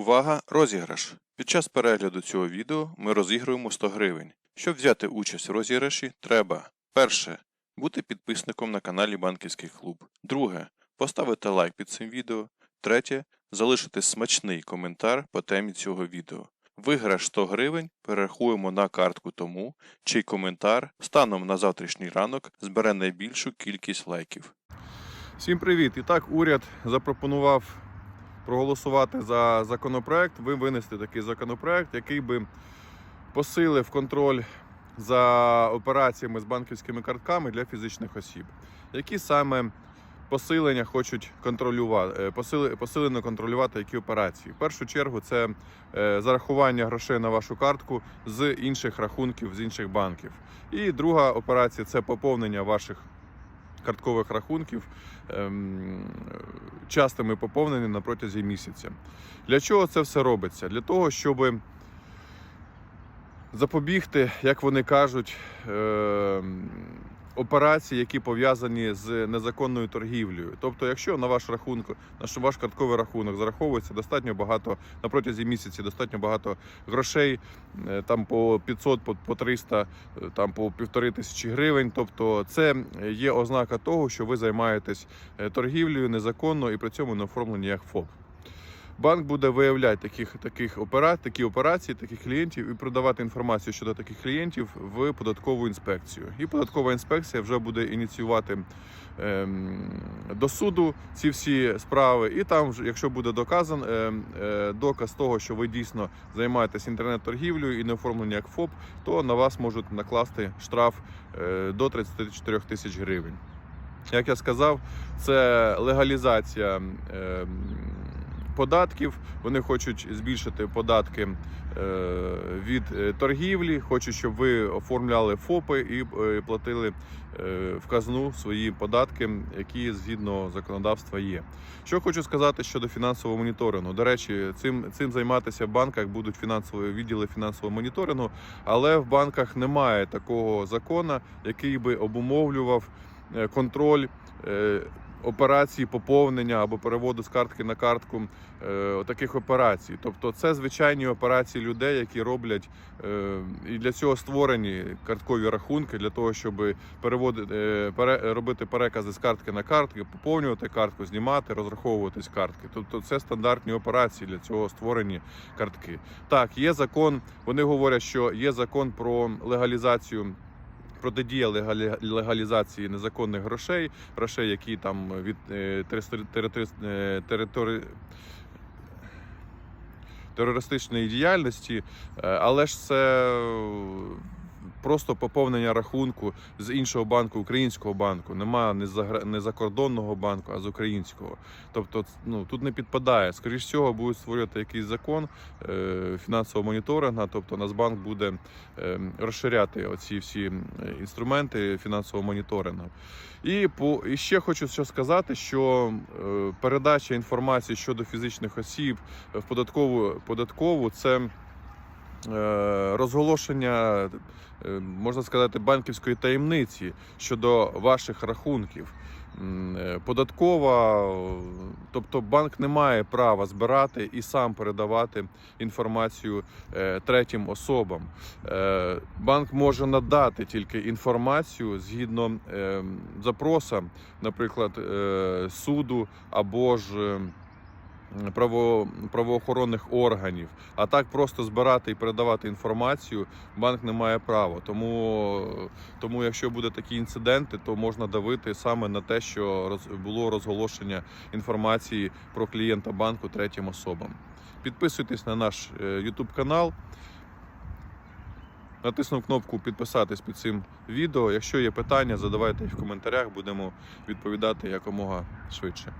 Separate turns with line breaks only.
Увага! Розіграш! Під час перегляду цього відео ми розігруємо 100 гривень. Щоб взяти участь в розіграші, треба перше. Бути підписником на каналі Банківський клуб. Друге. Поставити лайк під цим відео. Третє. Залишити смачний коментар по темі цього відео. Виграш 100 гривень перерахуємо на картку тому, чий коментар станом на завтрашній ранок збере найбільшу кількість лайків.
Всім привіт! І так, уряд запропонував проголосувати за законопроект, ви винести такий законопроект, який би посилив контроль за операціями з банківськими картками для фізичних осіб. Які саме посилення хочуть контролювати, е, посилено контролювати які операції? В першу чергу це е, зарахування грошей на вашу картку з інших рахунків, з інших банків. І друга операція це поповнення ваших карткових рахунків ем, частими поповнені на протязі місяця. Для чого це все робиться? Для того, щоб запобігти, як вони кажуть, операції, які пов'язані з незаконною торгівлею. Тобто, якщо на ваш рахунок, на ваш картковий рахунок зараховується достатньо багато на протязі місяці, достатньо багато грошей, е, там по 500, по, по 300, е, там по півтори тисячі гривень. Тобто, це є ознака того, що ви займаєтесь е, торгівлею незаконно і при цьому не оформлені як ФОП. Банк буде виявляти таких, таких опера... такі операції, таких клієнтів і продавати інформацію щодо таких клієнтів в податкову інспекцію. І податкова інспекція вже буде ініціювати ем, до суду ці всі справи. І там, якщо буде доказан ем, е, доказ того, що ви дійсно займаєтесь інтернет-торгівлею і не оформлені як ФОП, то на вас можуть накласти штраф е, до 34 тисяч гривень. Як я сказав, це легалізація. ем, Податків вони хочуть збільшити податки е, від е, торгівлі, хочуть, щоб ви оформляли ФОПи і е, платили в казну свої податки, які згідно законодавства є. Що хочу сказати щодо фінансового моніторингу. До речі, цим цим займатися в банках будуть фінансові відділи фінансового моніторингу, але в банках немає такого закону, який би обумовлював контроль. Операції поповнення або переводу з картки на картку е, таких операцій. Тобто це звичайні операції людей, які роблять е, і для цього створені карткові рахунки, для того, щоб переводити, е, пере, робити перекази з картки на картки, поповнювати картку, знімати, розраховуватись картки. Тобто це стандартні операції для цього створені картки. Так, є закон. Вони говорять, що є закон про легалізацію протидія легалі- легалізації незаконних грошей, грошей, які там від е, теристори- територі- е, терористичної діяльності, е, але ж це просто поповнення рахунку з іншого банку, українського банку. Немає не за не закордонного банку, а з українського. Тобто, ну тут не підпадає. Скоріш всього, будуть створювати якийсь закон е, фінансового моніторингу. Тобто Нацбанк буде е, розширяти оці всі інструменти фінансового моніторингу. І по і ще хочу що сказати, що е, передача інформації щодо фізичних осіб в податкову податкову це. Е, Розголошення, е, можна сказати, банківської таємниці щодо ваших рахунків. Е, Податкова, тобто банк не має права збирати і сам передавати інформацію третім особам. Банк може надати тільки інформацію згідно е, запроса, наприклад, суду або ж. Право, правоохоронних органів, а так просто збирати і передавати інформацію банк не має права. Тому, тому якщо буде такі інциденти, то можна давити саме на те, що роз, було розголошення інформації про клієнта банку третім особам. Підписуйтесь на наш е, YouTube канал. Натиснув кнопку підписатись під цим відео. Якщо є питання, задавайте їх в коментарях, будемо відповідати якомога швидше.